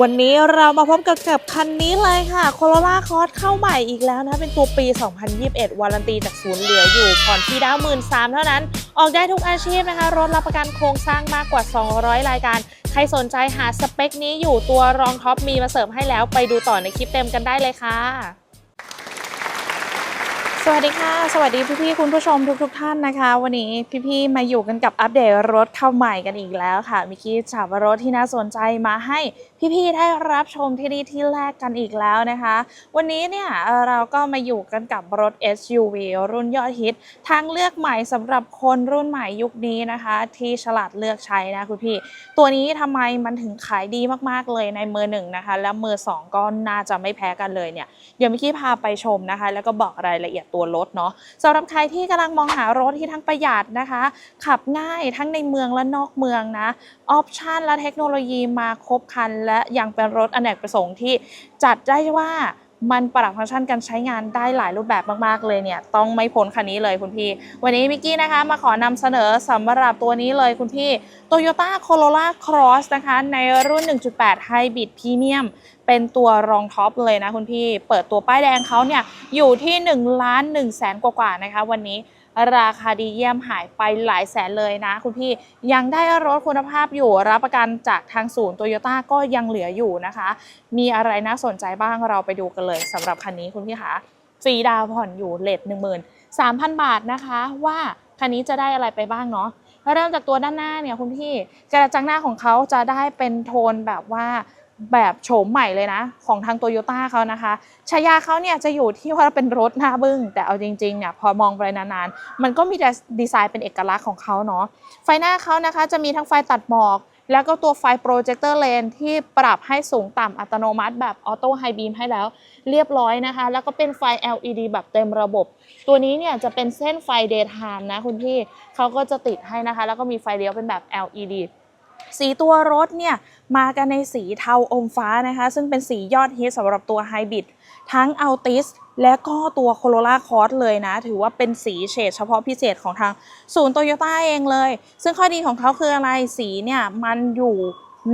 วันนี้เรามาพบกับกับคันนี้เลยค่ะ Corolla Cross เข้าใหม่อีกแล้วนะ เป็นตัวปี 2021 วารันตีจากศูนย์เหลืออยู่ผ่อนที่ดาวหมื่นสามเท่านั้น ออกได้ทุกอาชีพนะคะ รถรับประกันโครงสร้างมากกว่า 200 รายการ ใครสนใจหาสเปคนี้อยู่ตัวรองท็อปมีมาเสริมให้แล้ว ไปดูต่อในคลิปเต็มกันได้เลยค่ะ สวัสดีค่ะ สวัสดีพี่ๆคุณผู้ชมทุกๆทท่านนะคะ วันนี้พี่ๆมาอยู่กันกับอัปเดตรถเข้าใหม่กันอีกแล้วค่ะมิกกี้จับรถที่น่าสนใจมาให้พี่ๆได้รับชมที่นี่ที่แรกกันอีกแล้วนะคะ วันนี้เนี่ยเราก็มาอยู่กันกับรถ SUV รุ่นยอดฮิตทางเลือกใหม่สำหรับคนรุ่นใหม่ยุคนี้นะคะ ที่ฉลาดเลือกใช้นะคุณพี่ ตัวนี้ทำไมมันถึงขายดีมากๆเลยในมือหนึ่งนะคะ แล้วมือสองก็น่าจะไม่แพ้กันเลยเนี่ยเดี๋ยวมิกกี้พาไปชมนะคะ แล้วก็บอกรายละเอียดตัวรถเนาะสำหรับใครที่กำลังมองหารถที่ทั้งประหยัดนะคะ ขับง่ายทั้งในเมืองและนอกเมืองนะออปชันและเทคโนโลยีมาครบคัน และยังเป็นรถอเนกประสงค์ที่จัดได้ว่ามันปรับฟังก์ชันการใช้งานได้หลายรูปแบบมาก ๆ เลยเนี่ย ต้องไม่พ้นคันนี้เลยคุณพี่ วันนี้มิกกี้นะคะ มาขอนำเสนอสำหรับตัวนี้เลยคุณพี่ Toyota Corolla Cross นะคะ ในรุ่น 1.8 Hybrid Premium เป็นตัวรองท็อปเลยนะคุณพี่ เปิดตัวป้ายแดงเขาเนี่ยอยู่ที่1ล้าน1แสนกว่าๆนะคะ วันนี้ราคาดีเยี่ยมหายไปหลายแสนเลยนะคุณพี่ยังได้รถคุณภาพอยู่รับประกันจากทางศูนย์โตโยต้าก็ยังเหลืออยู่นะคะ มีอะไรน่าสนใจบ้างเราไปดูกันเลยสำหรับคันนี้คุณพี่คะฟรีดาวผ่อนอยู่เลทหนึ่งหมื่นสามพันบาทนะคะ ว่าคันนี้จะได้อะไรไปบ้างเนาะเริ่มจากตัวด้านหน้าเนี่ยคุณพี่กระจังหน้าของเขาจะได้เป็นโทนแบบว่า แบบโฉมใหม่เลยนะ ของทางโตโยต้าเขานะคะฉายาเขาเนี่ยจะอยู่ที่ว่าเป็นรถหน้าบึ้ง แต่เอาจริงๆเนี่ยพอมองไปนานๆ มันก็มีแต่ดีไซน์เป็นเอกลักษณ์ของเขาเนาะไฟหน้าเขานะคะจะมีทั้งไฟตัดหมอก แล้วก็ตัวไฟโปรเจคเตอร์เลนที่ปรับให้สูงต่ำอัตโนมัติแบบออโต้ไฮบีมให้แล้ว เรียบร้อยนะคะ แล้วก็เป็นไฟ LED แบบเต็มระบบ ตัวนี้เนี่ยจะเป็นเส้นไฟ daytime นะคุณพี่เขาก็จะติดให้นะคะ แล้วก็มีไฟเลี้ยวเป็นแบบ LED สีตัวรถเนี่ยมากันในสีเทาอมฟ้านะคะ ซึ่งเป็นสียอดฮิตสำหรับตัวไฮบริดทั้ง Altis และก็ตัว Corolla Cross เลยนะ ถือว่าเป็นสีเฉดเฉพาะพิเศษของทางศูนย์โตโยต้าเองเลย ซึ่งข้อดีของเขาคืออะไรสีเนี่ยมันอยู่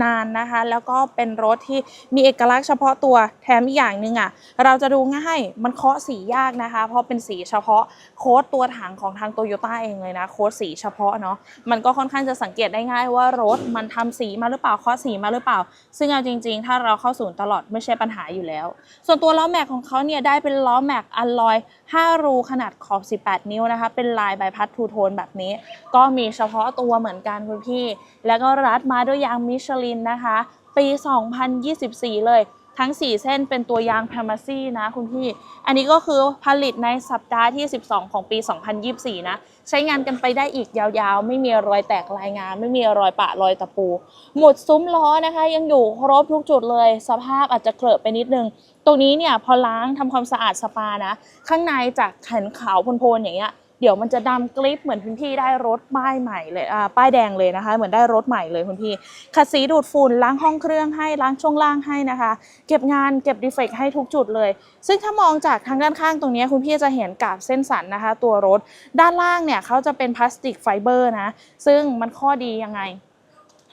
นานนะคะ แล้วก็เป็นรถที่มีเอกลักษณ์เฉพาะตัวแถมอีกอย่างหนึ่งอะเราจะดูง่ายมันเคาะสียากนะคะ เพราะเป็นสีเฉพาะโค้ดตัวถังของทางโตโยต้าเองเลยนะโค้ดสีเฉพาะเนาะมันก็ค่อนข้างจะสังเกตได้ง่ายว่ารถมันทำสีมาหรือเปล่าเคาะสีมาหรือเปล่า ซึ่งเอาจริง ๆ ถ้าเราเข้าศูนย์ตลอดไม่ใช่ปัญหาอยู่แล้ว ส่วนตัวล้อแม็กของเขาเนี่ยได้เป็นล้อแม็กอัลลอย 5 รูขนาดขอบ 18 นิ้วนะคะ เป็นลายใบพัดทูโทนแบบนี้ ก็มีเฉพาะตัวเหมือนกันคุณพี่ แล้วก็รัดมาด้วยยางมิชลินนะคะ ปี 2024 เลย ทั้ง 4 เส้นเป็นตัวยางพามาซี่นะคุณพี่ อันนี้ก็คือผลิตในสัปดาห์ที่ 12 ของปี 2024 นะ ใช้งานกันไปได้อีกยาวๆ ไม่มีรอยแตกลายงาน ไม่มีรอยปะรอยตะปู หมุดซุ้มล้อนะคะ ยังอยู่ครบทุกจุดเลย สภาพอาจจะเกลอะไปนิดนึงตรงนี้เนี่ยพอล้างทำความสะอาดสปานะ ข้างในจากแขนขาวโพลนๆอย่างเงี้ย เดี๋ยวมันจะดำกลิปเหมือนคุณพี่ได้รถป้ายใหม่เลยอ่าป้ายแดงเลยนะคะ เหมือนได้รถใหม่เลยคุณพี่ขัดสีดูดฝุ่นล้างห้องเครื่องให้ล้างช่วงล่างให้นะคะ เก็บงานเก็บดีเฟกต์ให้ทุกจุดเลย ซึ่งถ้ามองจากทางด้านข้างตรงนี้คุณพี่จะเห็นกาบเส้นสันนะคะ ตัวรถด้านล่างเนี่ยเขาจะเป็นพลาสติกไฟเบอร์นะซึ่งมันข้อดียังไง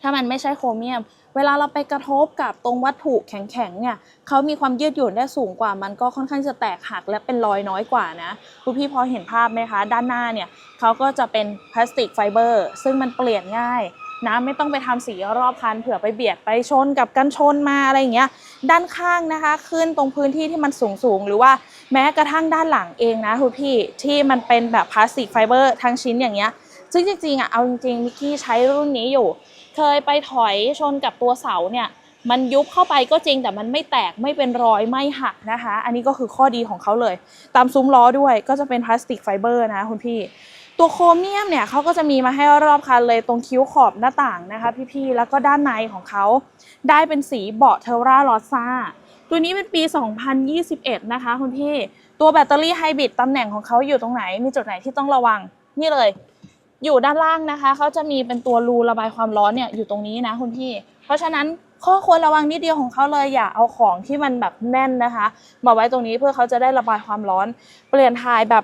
ถ้ามันไม่ใช่โครเมียม เวลาเราไปกระทบกับตรงวัตถุแข็งๆเนี่ยเขามีความยืดหยุ่นได้สูงกว่า มันก็ค่อนข้างจะแตกหักและเป็นรอยน้อยกว่านะคุณพี่พอเห็นภาพไหมคะ ด้านหน้าเนี่ยเขาก็จะเป็นพลาสติกไฟเบอร์ ซึ่งมันเปลี่ยนง่ายนะไม่ต้องไปทำสีรอบคันเผื่อไปเบียดไปชนกับกันชนมาอะไรอย่างเงี้ยด้านข้างนะคะ ขึ้นตรงพื้นที่ที่มันสูงสูงๆหรือว่าแม้กระทั่งด้านหลังเองนะคุณพี่ที่มันเป็นแบบพลาสติกไฟเบอร์ทั้งชิ้นอย่างเงี้ย ซึ่งจริงๆอะเอาจริงๆมิกกี้ใช้รุ่นนี้อยู่ เคยไปถอยชนกับตัวเสาเนี่ยมันยุบเข้าไปก็จริงแต่มันไม่แตกไม่เป็นรอยไม่หักนะคะ อันนี้ก็คือข้อดีของเขาเลย ตามซุ้มล้อด้วยก็จะเป็นพลาสติกไฟเบอร์นะคุณพี่ ตัวโครเมียมเนี่ยเขาก็จะมีมาให้รอบคันเลยตรงคิ้วขอบหน้าต่างนะคะ พี่ๆแล้วก็ด้านในของเขาได้เป็นสีเบาะเทอร่าลอซ่าตัวนี้เป็นปี 2021 นะคะคุณพี่ ตัวแบตเตอรี่ไฮบริดตำแหน่งของเขาอยู่ตรงไหน มีจุดไหนที่ต้องระวัง นี่เลย อยู่ด้านล่างนะคะเขาจะมีเป็นตัวรูระบายความร้อนเนี่ยอยู่ตรงนี้นะคุณพี่ เพราะฉะนั้นข้อควรระวังนิดเดียวของเขาเลยอย่าเอาของที่มันแบบแน่นนะคะ มาไว้ตรงนี้เพื่อเขาจะได้ระบายความร้อน เปลี่ยนถ่ายแบบ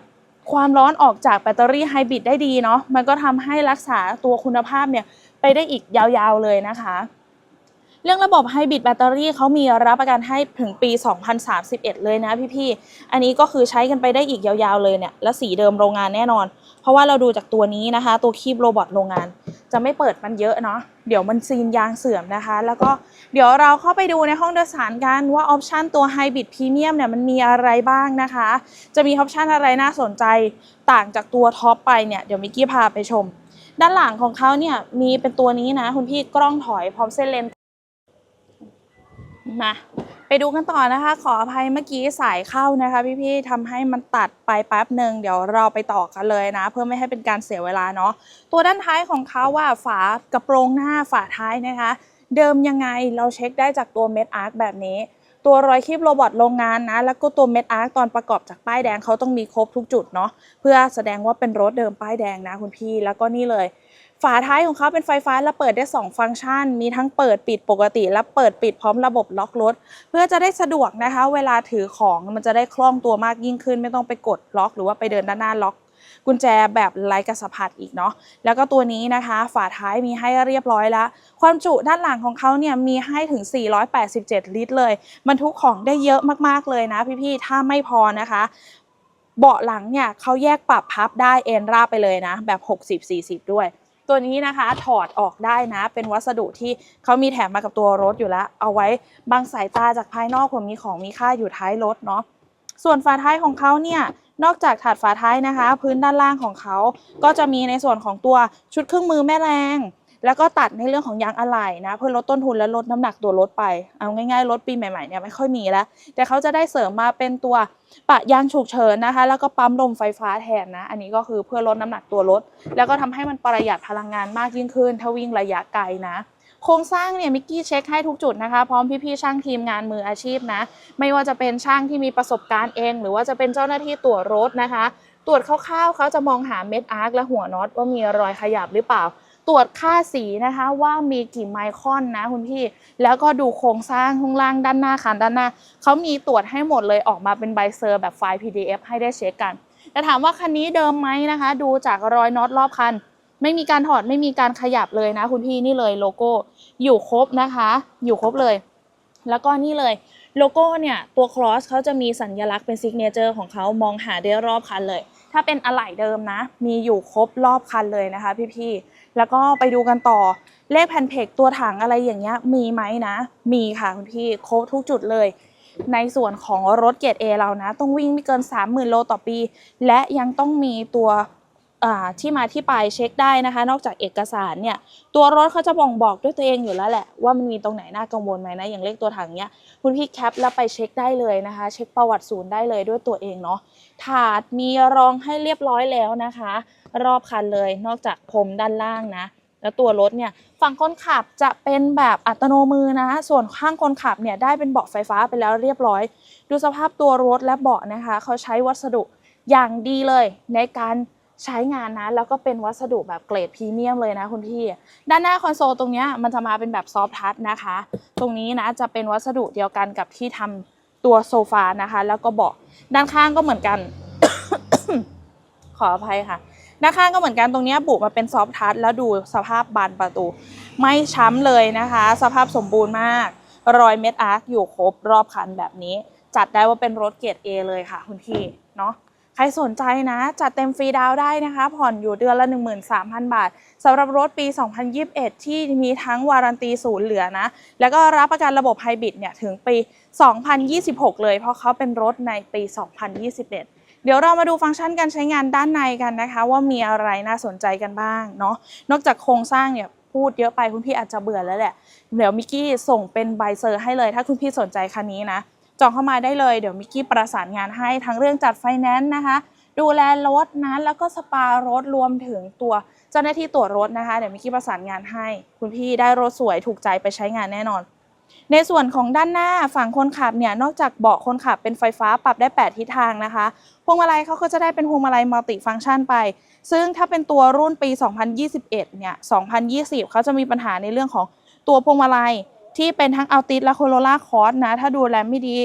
ความร้อนออกจากแบตเตอรี่ไฮบริดได้ดีเนาะมันก็ทำให้รักษาตัวคุณภาพเนี่ยไปได้อีกยาวๆเลยนะคะ เรื่องระบบไฮบริดแบตเตอรี่เขามีรับประกันให้ถึงปี 2031 เลยนะพี่ๆ อันนี้ก็คือใช้กันไปได้อีกยาวๆเลยเนี่ยและสีเดิมโรงงานแน่นอน เพราะว่าเราดูจากตัวนี้นะคะ ตัวคีบโรบอทโรงงาน จะไม่เปิดมันเยอะเนาะเดี๋ยวมันซีนยางเสื่อมนะคะ แล้วก็เดี๋ยวเราเข้าไปดูในห้องโดยสารกันว่าออปชันตัวไฮบริดพรีเมียมเนี่ยมันมีอะไรบ้างนะคะ จะมีออปชันอะไรน่าสนใจต่างจากตัวท็อปไปเนี่ยเดี๋ยวมิกกี้พาไปชม ด้านหลังของเขาเนี่ยมีเป็นตัวนี้นะ คุณพี่กล้องถอยพร้อมเส้นเลนมา ไปดูกันต่อนะคะ ขออภัยเมื่อกี้สายเข้านะคะ พี่ๆทำให้มันตัดไปแป๊บหนึ่งเดี๋ยวเราไปต่อกันเลยนะ เพื่อไม่ให้เป็นการเสียเวลาเนาะตัวด้านท้ายของเขาว่าฝากระโปรงหน้าฝาท้ายนะคะ เดิมยังไงเราเช็คได้จากตัวเม็ดอาร์คแบบนี้ ตัวรอยคีบโรบอทโรงงานนะ แล้วก็ตัวเม็ดอาร์คตอนประกอบจากป้ายแดงเขาต้องมีครบทุกจุดเนาะเพื่อแสดงว่าเป็นรถเดิมป้ายแดงนะคุณพี่แล้วก็นี่เลย ฝาท้ายของเขาเป็นไฟฟ้าและเปิดได้ 2 ฟังก์ชัน มีทั้งเปิดปิดปกติ และเปิดปิดพร้อมระบบล็อกรถ เพื่อจะได้สะดวกนะคะ เวลาถือของมันจะได้คล่องตัวมากยิ่งขึ้น ไม่ต้องไปกดล็อก หรือว่าไปเดินด้านหน้าล็อก กุญแจแบบไร้กระสะพัดอีกเนาะแล้วก็ตัวนี้นะคะ ฝาท้ายมีให้เรียบร้อยแล้ว ความจุด้านหลังของเขาเนี่ยมีให้ถึง 487 ลิตรเลยบรรทุกของได้เยอะมากๆเลยนะ พี่ๆถ้าไม่พอนะคะเบาะหลังเนี่ยเขาแยกปรับพับได้เอ็นราบไปเลยนะ แบบ 60-40 ด้วย ตัวนี้นะคะถอดออกได้นะ เป็นวัสดุที่เขามีแถมมากับตัวรถอยู่แล้ว เอาไว้บังสายตาจากภายนอกผมมีของมีค่าอยู่ท้ายรถเนาะส่วนฝาท้ายของเขาเนี่ยนอกจากถาดฝาท้ายนะคะ พื้นด้านล่างของเขาก็จะมีในส่วนของตัวชุดเครื่องมือแม่แรง แล้วก็ตัดในเรื่องของยางอะไหล่นะ เพื่อลดต้นทุนและลดน้ำหนักตัวรถไป เอาง่ายๆรถปีใหม่ๆเนี่ยไม่ค่อยมีแล้ว แต่เขาจะได้เสริมมาเป็นตัวปะยางฉุกเฉินนะคะ แล้วก็ปั๊มลมไฟฟ้าแทนนะ อันนี้ก็คือเพื่อลดน้ำหนักตัวรถ แล้วก็ทำให้มันประหยัดพลังงานมากยิ่งขึ้น ถ้าวิ่งระยะไกลนะโครงสร้างเนี่ยมิกกี้เช็คให้ทุกจุดนะคะพร้อมพี่ๆช่างทีมงานมืออาชีพนะ ไม่ว่าจะเป็นช่างที่มีประสบการณ์เอง หรือว่าจะเป็นเจ้าหน้าที่ตรวจรถนะคะ ตรวจคร่าวๆเขาจะมองหาเม็ดอาร์คและหัวน็อตว่ามีรอยขยับหรือเปล่า รวจค่าสีนะคะว่ามีกี่ไมครอนนะคุณพี่ แล้วก็ดูโครงสร้างข้างล่างด้านหน้าคันด้านหน้า เขามีตรวจให้หมดเลยออกมาเป็นใบเซอร์แบบไฟล์ PDF ให้ได้เช็คกัน แต่ถามว่าคันนี้เดิมไหมนะคะ ดูจากรอยน็อตรอบคัน ไม่มีการถอดไม่มีการขยับเลยนะคุณพี่นี่เลยโลโก้อยู่ครบนะคะ อยู่ครบเลย แล้วก็นี่เลยโลโก้เนี่ยตัว cross เขาจะมีสัญลักษณ์เป็นซิกเนเจอร์ของเขามองหาได้รอบคันเลย ถ้าเป็นอะไหล่เดิมนะ มีอยู่ครบรอบคันเลยนะคะพี่ๆ แล้วก็ไปดูกันต่อเลขแผ่นเพกตัวถังอะไรอย่างเงี้ยมีไหมนะ มีค่ะคุณพี่ครบทุกจุดเลย ในส่วนของรถเกียร A เรานะ ต้องวิ่งไม่เกิน 30,000 โลต่อปี และยังต้องมีตัว ที่มาที่ไปเช็คได้นะคะ นอกจากเอกสารเนี่ยตัวรถเขาจะบ่งบอกด้วยตัวเองอยู่แล้วแหละ ว่ามันมีตรงไหนน่ากังวลไหมนะอย่างเลขตัวถังเนี้ยคุณพี่แคปแล้วไปเช็คได้เลยนะคะ เช็คประวัติศูนย์ได้เลยด้วยตัวเองเนาะถาดมีรองให้เรียบร้อยแล้วนะคะ รอบคันเลยนอกจากพรมด้านล่างนะแล้วตัวรถเนี่ยฝั่งคนขับจะเป็นแบบอัตโนมือนะ ส่วนข้างคนขับเนี่ยได้เป็นเบาะไฟฟ้าไปแล้วเรียบร้อย ดูสภาพตัวรถและเบาะนะคะ เขาใช้วัสดุอย่างดีเลยในการ ใช้งานนะ แล้วก็เป็นวัสดุแบบเกรดพรีเมียมเลยนะคุณพี่ ด้านหน้าคอนโซลตรงนี้มันจะมาเป็นแบบซอฟทัชนะคะ ตรงนี้นะจะเป็นวัสดุเดียวกันกับที่ทำตัวโซฟานะคะ แล้วก็เบาะด้านข้างก็เหมือนกัน ขออภัยค่ะ ด้านข้างก็เหมือนกันตรงนี้บุมาเป็นซอฟทัชแล้วดูสภาพบานประตู ไม่ช้ำเลยนะคะ สภาพสมบูรณ์มากรอยเม็ดอาร์คอยู่ครบรอบคันแบบนี้ จัดได้ว่าเป็นรถเกรด A เลยค่ะคุณพี่เนาะ รสนใจนะ จัดเต็มฟรีดาวได้นะคะ ผ่อนอยู่เดือนละ 13,000 บาทสำหรับรถปี 2021 ที่มีทั้งวารันตีศูนย์เหลือนะ แล้วก็รับประกันระบบไฮบริดเนี่ยถึงปี 2026 เลย เพราะเขาเป็นรถในปี 2021เดี๋ยวเรามาดูฟังก์ชันการใช้งานด้านในกันนะคะ ว่ามีอะไรน่าสนใจกันบ้างเนาะนอกจากโครงสร้างเนี่ยพูดเยอะไปคุณพี่อาจจะเบื่อแล้วแหละ เดี๋ยวมิกกี้ส่งเป็นใบเซอร์ให้เลย ถ้าคุณพี่สนใจคันนี้นะ จองเข้ามาได้เลยเดี๋ยวมิกกี้ประสานงานให้ทั้งเรื่องจัดไฟแนนซ์นะคะ ดูแลรถนะแล้วก็สปารถรวมถึงตัวเจ้าหน้าที่ตรวจรถนะคะ เดี๋ยวมิกกี้ประสานงานให้ คุณพี่ได้รถสวยถูกใจไปใช้งานแน่นอน ในส่วนของด้านหน้าฝั่งคนขับเนี่ยนอกจากเบาะคนขับเป็นไฟฟ้าปรับได้ 8 ทิศทางนะคะพวงมาลัยเขาก็จะได้เป็นพวงมาลัยมัลติฟังก์ชันไป ซึ่งถ้าเป็นตัวรุ่นปี 2021เนี่ย2020 เขาจะมีปัญหาในเรื่องของตัวพวงมาลัย ที่เป็นทั้งอัลติสและโคโรล่าคอร์สนะ ถ้าดูแลไม่ดี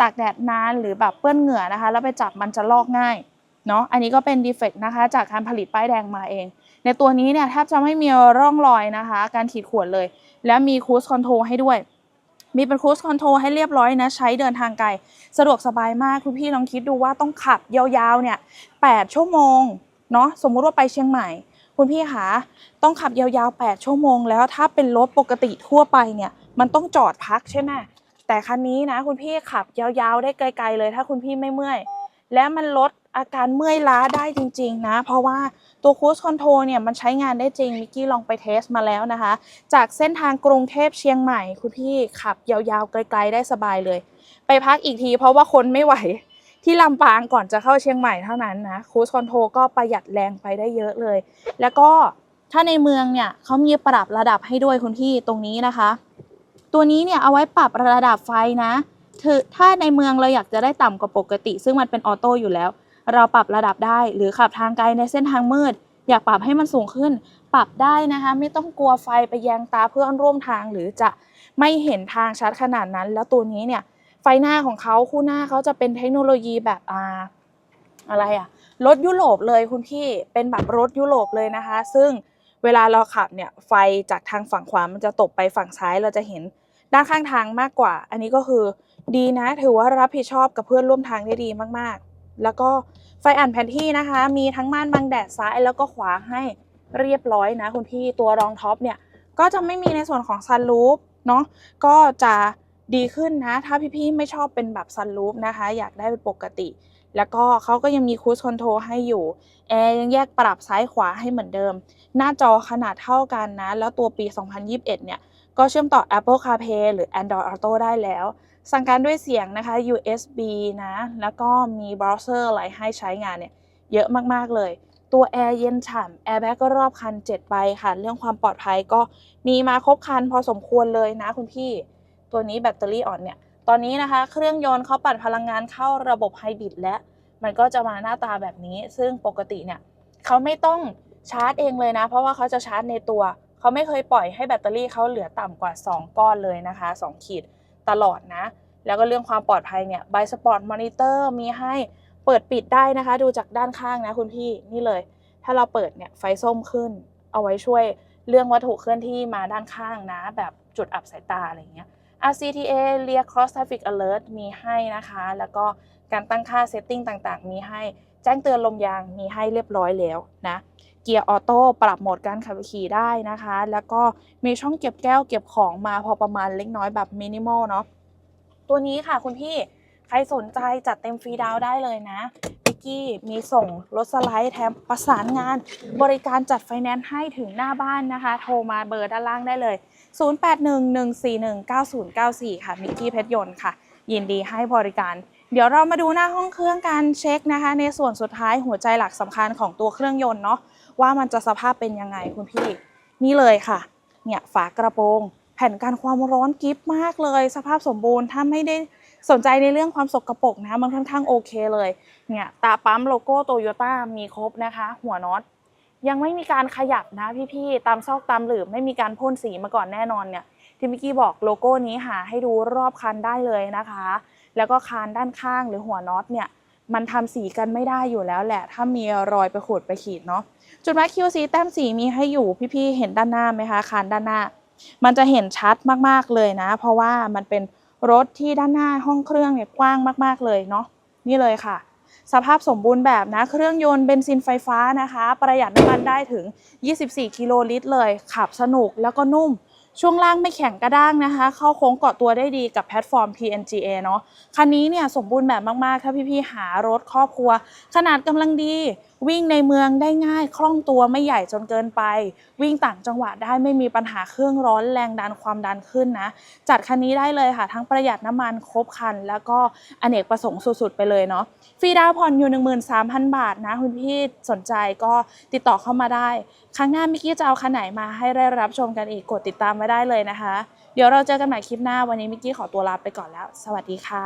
ตากแดดนานหรือแบบเปื้อนเหงื่อนะคะ แล้วไปจับมันจะลอกง่ายเนาะอันนี้ก็เป็นดีเฟกต์นะคะจากการผลิตป้ายแดงมาเอง ในตัวนี้เนี่ยแทบจะไม่มีร่องรอยนะคะ การขีดข่วนเลย และมีคู i คอนโทรให้ด้วย มีเป็นคู i คอนโทรให้เรียบร้อยนะ ใช้เดินทางไกล สะดวกสบายมากคุณพี่ลองคิดดูว่าต้องขับยาวๆเนี่ย8ชั่วโมงเนาะสมมุติว่าไปเชียงใหม่ คุณพี่คะต้องขับยาวๆ 8 ชั่วโมง แล้วถ้าเป็นรถปกติทั่วไปเนี่ยมันต้องจอดพักใช่ไหมแต่คันนี้นะคุณพี่ขับยาวๆ ได้ไกล ๆ เลย ถ้าคุณพี่ไม่เมื่อย และมันลดอาการเมื่อยล้าได้จริง ๆ นะ เพราะว่าตัวคู i คอนโทร l เนี่ยมันใช้งานได้จริงมิกกี้ลองไปเทสมาแล้วนะคะ จากเส้นทางกรุงเทพเชียงใหม่ คุณพี่ขับยาวๆ ไกล ๆ ได้สบายเลย ไปพักอีกทีเพราะว่าคนไม่ไหว ที่ลำปางก่อนจะเข้าเชียงใหม่เท่านั้นนะคู i คอนโทรก็ประหยัดแรงไปได้เยอะเลย แล้วก็ถ้าในเมืองเนี่ยเขามีปรับระดับให้ด้วยคุณพี่ตรงนี้นะคะ ตัวนี้เนี่ยเอาไว้ปรับระดับไฟนะถือถ้าในเมืองเราอยากจะได้ต่ำกว่าปกติ ซึ่งมันเป็นออโต้อยู่แล้ว เราปรับระดับได้หรือขับทางไกลในเส้นทางมืด อยากปรับให้มันสูงขึ้น ปรับได้นะคะ ไม่ต้องกลัวไฟไปแยงตาเพื่อนร่วมทางหรือจะไม่เห็นทางชัดขนาดนั้น แล้วตัวนี้เนี่ย ไฟหน้าของเขาคู่หน้าเขาจะเป็นเทคโนโลยีแบบอ่าอะไรอะรถยุโรปเลยคุณพี่เป็นแบบรถยุโรปเลยนะคะ ซึ่งเวลาเราขับเนี่ยไฟจากทางฝั่งขวามันจะตกไปฝั่งซ้ายเราจะเห็นด้านข้างทางมากกว่า อันนี้ก็คือดีนะถือว่ารับผิดชอบกับเพื่อนร่วมทางได้ดีมากๆ แล้วก็ไฟอ่านแผนที่นะคะ มีทั้งม่านบังแดดซ้ายแล้วก็ขวาให้เรียบร้อยนะคุณพี่ตัวรองท็อปเนี่ยก็จะไม่มีในส่วนของซันรูฟเนาะก็จะ ดีขึ้นนะ ถ้าพี่ๆไม่ชอบเป็นแบบซันรูฟนะคะ อยากได้เป็นปกติ แล้วก็เขาก็ยังมีคู i คอนโทรให้อยู่แอร์ยังแยกปรับซ้ายขวาให้เหมือนเดิม หน้าจอขนาดเท่ากันนะ แล้วตัวปี 2021 เนี่ย ก็เชื่อมต่อ Apple CarPlay หรือ Android Auto ได้แล้ว สั่งการด้วยเสียงนะคะ USB นะ แล้วก็มีเบราว์เซอร์อะไรให้ใช้งานเนี่ยเยอะมากๆเลยตัวแอร์เย็นฉ่ำแอร์แบ็กก็รอบคัน7ใบค่ะ เรื่องความปลอดภัยก็มีมาครบคันพอสมควรเลยนะคุณพี่ ตัวนี้แบตเตอรี่อ่อนเนี่ย ตอนนี้นะคะ เครื่องยนต์เขาปัดพลังงานเข้าระบบไฮบริดและ มันก็จะมาหน้าตาแบบนี้ ซึ่งปกติเนี่ยเขาไม่ต้องชาร์จเองเลยนะ เพราะว่าเขาจะชาร์จในตัวเขาไม่เคยปล่อยให้แบตเตอรี่เขาเหลือต่ำกว่า 2 ก้อนเลยนะคะ 2 ขีดตลอดนะ แล้วก็เรื่องความปลอดภัยเนี่ยไบสปอร์ตมอนิเตอร์มีให้เปิดปิดได้นะคะ ดูจากด้านข้างนะคุณพี่นี่เลย ถ้าเราเปิดเนี่ยไฟส้มขึ้น เอาไว้ช่วยเรื่องวัตถุเคลื่อนที่มาด้านข้างนะ แบบจุดอับสายตาอะไรอย่างเงี้ย RCTA Rear Cross Traffic Alert มีให้นะคะ แล้วก็การตั้งค่าเซตติ้งต่างๆ มีให้ แจ้งเตือนลมยางมีให้เรียบร้อยแล้วนะ เกียร์ออโต้ปรับโหมดการขับขี่ได้นะคะ แล้วก็มีช่องเก็บแก้วเก็บของมาพอประมาณเล็กน้อยแบบมินิมอลเนาะ ตัวนี้ค่ะคุณพี่ใครสนใจจัดเต็มฟรีดาวได้เลยนะพิกกี้มีส่งรถสไลด์แถมประสานงาน บริการจัดไฟแนนซ์ให้ถึงหน้าบ้านนะคะ โทรมาเบอร์ด้านล่างได้เลย 0811419094 ค่ะมิกกี้เพชรยนต์ค่ะ ยินดีให้บริการ เดี๋ยวเรามาดูหน้าห้องเครื่องการเช็คนะคะ ในส่วนสุดท้ายหัวใจหลักสำคัญของตัวเครื่องยนต์เนาะว่ามันจะสภาพเป็นยังไงคุณพี่ นี่เลยค่ะ เนี่ยฝากระโปรง แผ่นกันความร้อนกิฟมากเลย สภาพสมบูรณ์ถ้าไม่ได้สนใจในเรื่องความสกรปรกนะมันค่อนข้างโอเคเลย เนี่ยตาปั๊มโลโก้โตโยต้ามีครบนะคะ หัวน็อต ยังไม่มีการขยับนะพี่ๆ ตามซอกตามหลืบไม่มีการพ่นสีมาก่อนแน่นอนเนี่ยที่มิกกี้บอกโลโก้นี้หาให้ดูรอบคันได้เลยนะคะ แล้วก็คานด้านข้างหรือหัวน็อตเนี่ยมันทำสีกันไม่ได้อยู่แล้วแหละ ถ้ามีรอยไปขูดไปขีดเนาะจุดแม็ก QC แต้มสีมีให้อยู่พี่ๆ เห็นด้านหน้าไหมคะคานด้านหน้า มันจะเห็นชัดมากๆเลยนะ เพราะว่ามันเป็นรถที่ด้านหน้าห้องเครื่องเนี่ยกว้างมาก ๆเลยเนาะนี่เลยค่ะ สภาพสมบูรณ์แบบนะ เครื่องยนต์เบนซินไฟฟ้านะคะ ประหยัดน้ำมันได้ถึง 24 กิโลลิตรเลย ขับสนุกแล้วก็นุ่ม ช่วงล่างไม่แข็งกระด้างนะคะ เข้าโค้งเกาะตัวได้ดีกับแพลตฟอร์ม PNGA เนาะคันนี้เนี่ยสมบูรณ์แบบมาก ๆ ถ้าพี่ ๆ หารถครอบครัว ขนาดกำลังดี วิ่งในเมืองได้ง่ายคล่องตัวไม่ใหญ่จนเกินไป วิ่งต่างจังหวัดได้ไม่มีปัญหาเครื่องร้อนแรงดันความดันขึ้นนะ จัดคันนี้ได้เลยค่ะ ทั้งประหยัดน้ำมันครบคัน แล้วก็อเนกประสงค์สุด ๆ ไปเลยเนาะฟรีดาวน์ผ่อนอยู่ 13,000 บาทนะคุณพี่สนใจก็ติดต่อเข้ามาได้ ครั้งหน้ามิกี้จะเอาคันไหนมาให้ได้รับชมกันอีกกดติดตามไว้ได้เลยนะคะ เดี๋ยวเราเจอกันใหม่คลิปหน้าวันนี้มิกกี้ขอตัวลาไปก่อนแล้ว สวัสดีค่ะ